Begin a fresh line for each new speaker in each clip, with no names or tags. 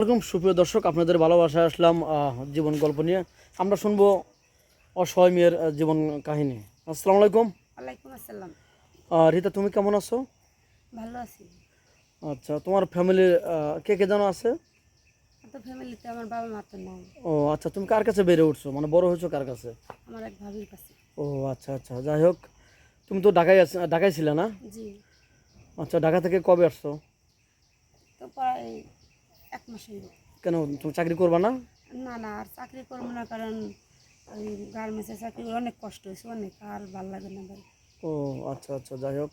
এরকম সুপ্রিয় দর্শক আপনাদের ভালোবাসায় আসলাম জীবন গল্প নিয়ে। আমরা শুনব অসহায় মেয়ের জীবন কাহিনী। আসসালামু আলাইকুম।
ওয়ালাইকুম আসসালাম।
রীতা তুমি কেমন আছো?
ভালো আছি।
আচ্ছা তোমার ফ্যামিলির কে কে জানো আছে?
তো ফ্যামিলিতে আমার বাবা মা তো নাই।
ও আচ্ছা তুমি কার কাছে বেড়ে উঠছো? মানে বড় হয়েছো কার কাছে?
আমার এক ভাবির কাছে।
ও আচ্ছা আচ্ছা যাই হোক তুমি তো ঢাকায় আছ ঢাকায় ছিলে না?
জি।
আচ্ছা ঢাকা থেকে কবে আসছো?
তো প্রায় এক মাস হইল
কেন তুমি চাকরি করবা না?
না না আর চাকরি করব না কারণ ওই গার্মেন্টসের চাকরি অনেক কষ্ট হয়েছে অনেক আর ভালো লাগে না ভাই।
ও আচ্ছা আচ্ছা যাই হোক।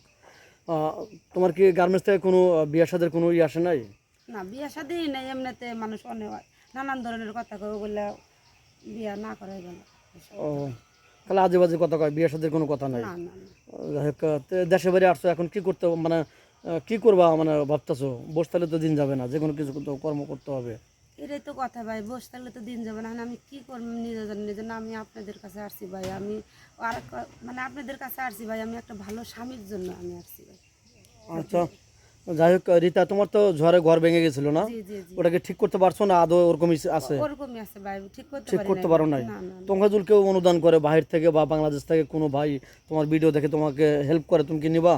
তোমার কি গার্মেন্টস থেকে কোনো বিয়ে সাদের কোনো ই আসে নাই?
না বিয়ে শাদি নেই এমনিতে মানুষ অনেক নানান ধরনের কথা কবে বলে বিয়ে না করাই ভালো।
ও তাহলে আজে বাজে কথা কয় বিয়ে সাদের কোনো কথা নাই? যাই হোক দেশে বাড়ি আসছো এখন কি করতে মানে কি করবা মানে ভাবতেছো? বসে তাহলে তো দিন যাবে না যে কোনো কিছু তো কর্ম করতে হবে।
এটাই তো কথা ভাই বসে থাকলে তো দিন যাবে না। আমি কি করব নিজে জানি নিজে না আমি আপনাদের কাছে আসছি ভাই। আমি আর মানে আপনাদের কাছে আসছি ভাই। আমি একটা ভালো স্বামীর জন্য আমি আসছি ভাই।
আচ্ছা যাই হোক রীতা তোমার তো ঝড়ে ঘর ভেঙে গেছিল না? ওটাকে ঠিক করতে পারছ না? আদৌ ওরকমই আছে?
ওরকমই আছে ভাই। ঠিক করতে
ঠিক করতে পারো নাই? যদি কেউ অনুদান করে? বাহির থেকে বা বাংলাদেশ থেকে কোনো ভাই তোমার ভিডিও দেখে তোমাকে হেল্প করে তুমি কি নিবা।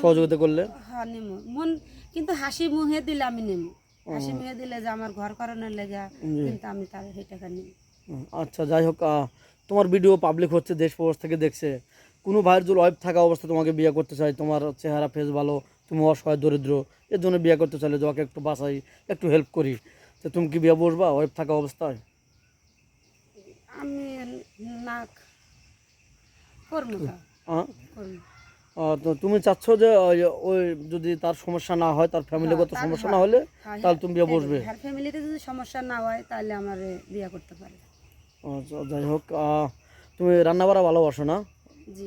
সহযোগিতা করলে?
হ্যাঁ নেমো। মন কিন্তু হাসি মুহে দিলে আমি নেমো। হাসি মুহে দিলে যে আমার ঘর করানোর লেগে কিন্তু আমি তার সেই টাকা নিই
আচ্ছা যাই হোক তোমার ভিডিও পাবলিক হচ্ছে দেশ প্রবাস থেকে দেখছে। কোনো ভাইয়ের যদি ওয়াইফ থাকা অবস্থা তোমাকে বিয়ে করতে চাই তোমার চেহারা ফেস ভালো তুমি অসহায় দরিদ্র এর জন্য বিয়ে করতে চাইলে তোমাকে একটু বাঁচাই একটু হেল্প করি। তো তুমি কি বিয়ে বসবা ওয়াইফ থাকা অবস্থায়?
আমি না করব তা,
হ্যাঁ তুমি চাচ্ছ যে ওই যদি তার সমস্যা না হয় তার ফ্যামিলিগত সমস্যা না হলে
হ্যাঁ,
তাহলে তুমি বিয়ে বসবে।
হ্যাঁ ফ্যামিলিতে যদি সমস্যা না হয় তাহলে আমার বিয়ে করতে পারে
আচ্ছা যাই হোক তুমি রান্না বাড়া ভালোবাসো না?
জি।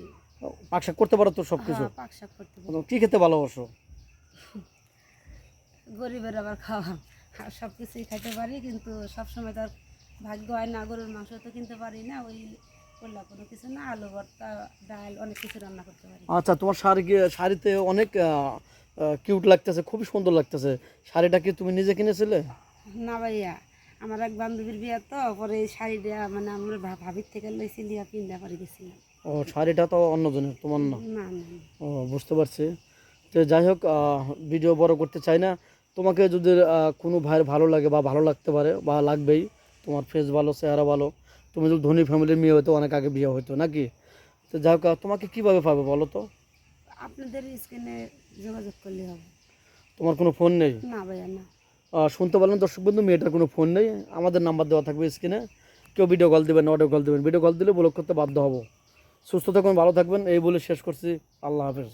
পাক শাক করতে পারো তো সব কিছু?
হ্যাঁ পাক শাক করতে পারে
কি খেতে ভালোবাসো?
গরিবের আবার খাওয়া। আর সব কিছুই খাইতে পারি কিন্তু সবসময় তো আর ভাগ্য হয় না গরুর মাংস তো কিনতে পারি না ওই করলা কোনো কিছু না আলু ভর্তা ডাল অনেক কিছু রান্না করতে পারি।
আচ্ছা তোমার শাড়ি শাড়িতে অনেক কিউট লাগতেছে খুবই সুন্দর লাগতেছে। শাড়িটা কি তুমি নিজে কিনেছিলে?
না ভাইয়া আমার এক বান্ধবীর বিয়ে তো পরে এই শাড়িটা মানে আমরা ভাবির থেকে লইছি লিয়া কিনতে পারি গেছিলাম।
ও শাড়িটা তো অন্যজনের তোমার না?
না।
ও বুঝতে পারছি। তো যাই হোক ভিডিও বড় করতে চাই না। তোমাকে যদি কোনো ভাইয়ের ভালো লাগে বা ভালো লাগতে পারে বা লাগবেই তোমার ফেস ভালো চেহারা ভালো তুমি যদি ধনী ফ্যামিলির মেয়ে হতো অনেক আগে বিয়ে হতো নাকি? তো যাই হোক তোমাকে কীভাবে পাবে বলো তো?
আপনাদের স্ক্রিনে যোগাযোগ করলে হবে।
তোমার কোনো ফোন নেই?
না ভাইয়া না।
শুনতে পারলেন দর্শক বন্ধু মেয়েটার কোনো ফোন নেই। আমাদের নাম্বার দেওয়া থাকবে স্ক্রিনে কেউ ভিডিও কল দেবেন অডিও কল দেবেন। ভিডিও কল দিলে ব্লক করতে বাধ্য হব। সুস্থ থাকুন ভালো থাকবেন। এই বলে শেষ করছি। আল্লাহ হাফেজ।